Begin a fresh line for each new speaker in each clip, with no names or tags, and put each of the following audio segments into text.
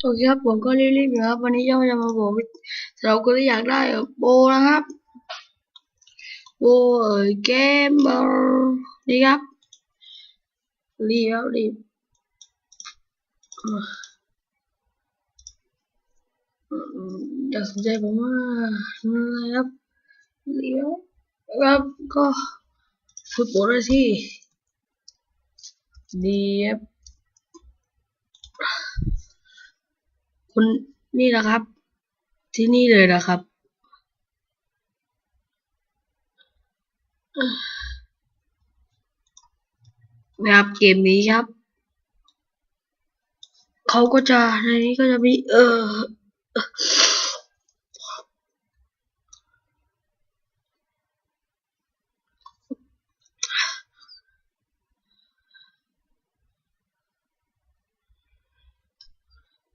โอเคครับผมก็รีบๆนะครับ วันนี้ย่อจะมาบอกสำหรับคนที่อยากได้โบนะครับโบเอ่ยเกมเบอร์นี่ครับรีบครับรีบอย่าสนใจผมว่าอะไรครับรีบครับก็ฟุตบอลที่ดีครับ คุณนี่นะครับ ที่นี่เลยนะครับนะครับเกมนี้ครับเขาก็จะในนี้ก็จะมีเออ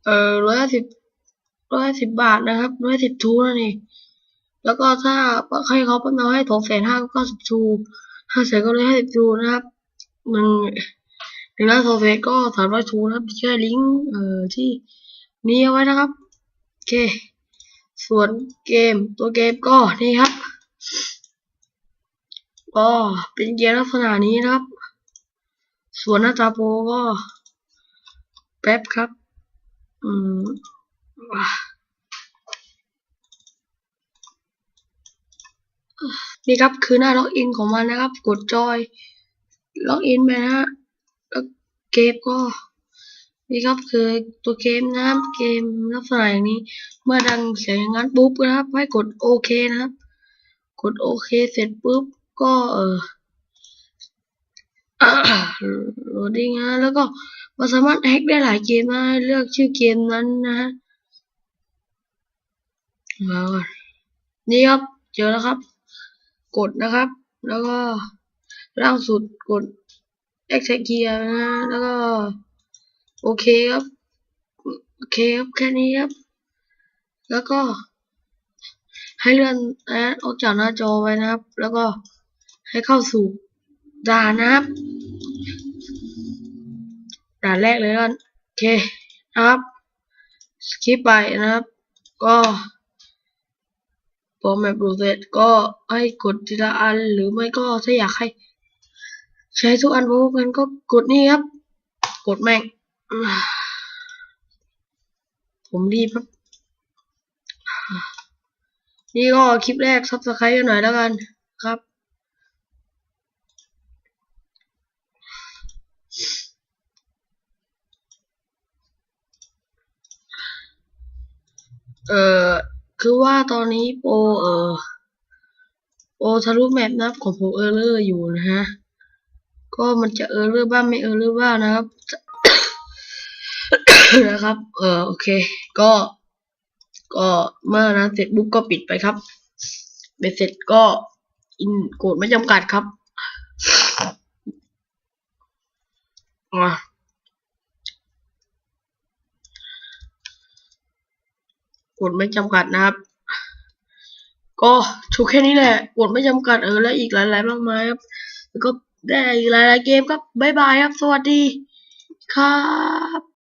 เออร้อยสิบร้อยสิบบาทนะครับร้อยสิบทูนั่นเองแล้วก็ถ้าให้เขาเพิ่มมาให้ถงแสนห้าก็สิบทูห้าแสนก็เลยห้าสิบทูนะครับหนึ่งหนึ่งล้านสองแสนก็สามร้อยทูนะครับแค่ลิงก์เอ่อที่นี้เอาไว้นะครับโอเค ส่วนเกมตัวเกมก็นี่ครับก็เป็นเกมลักษณะนี้นะครับ ส่วนหน้าตาโปรก็แป๊บครับ อืมว้านี่ครับคือหน้าล็อกอินของมันนะครับ กดจอย ล็อกอินไปนะฮะแล้วเกมก็ นี่ครับคือตัวเกมนะครับ เกมลักษณะอย่างนี้ เมื่อดังเสียงอย่างนั้นปุ๊บนะครับ ให้กดโอเคนะครับ กดโอเคเสร็จปุ๊บก็เออ โหลดดิ้งนะแล้วก็มันสามารถแฮกได้หลายเกมนะเลือกชื่อเกมนั้นนะฮะมาก่อนนี่ครับ เจอแล้วครับ กดนะครับ แล้วก็ล่างสุดกด exit gear นะฮะแล้วก็ โอเคครับ โอเคครับ แค่นี้ครับ แล้วก็ ให้เลื่อนนะออกจากหน้าจอไว้นะครับ แล้วก็ให้เข้าสู่ ด่านนะครับด่านแรกเลยกันโอเคนะครับสคิปไปนะครับ ก็พอแมปดูเสร็จก็ให้กดทีละอันหรือไม่ก็ถ้าอยากให้ ใช้ทุกอันพร้อมกันก็กดนี่ครับ กดแม่ง ผมรีบครับ นี่ก็คลิปแรกซับสไครต์กันหน่อยแล้วกันครับ เอ่อคือว่าตอนนี้โปเอ่อโปทะลุแมปนะครับของผมเออร์เลอร์อยู่นะฮะ ก็มันจะเออร์เลอร์บ้างไม่เออร์เลอร์บ้างนะครับ นะครับ เออโอเค ก็ ก็เมื่อนั้นเสร็จปุ๊บก็ปิดไปครับเบ็ดเสร็จก็อินโกดไม่จำกัดครับอะ กดไม่จำกัดนะครับ ก็ถูกแค่นี้แหละกดไม่จำกัดเออและอีกหลายๆมากมายครับแล้วก็ได้อีกหลายๆเกมครับบ๊ายบายครับ สวัสดีครับ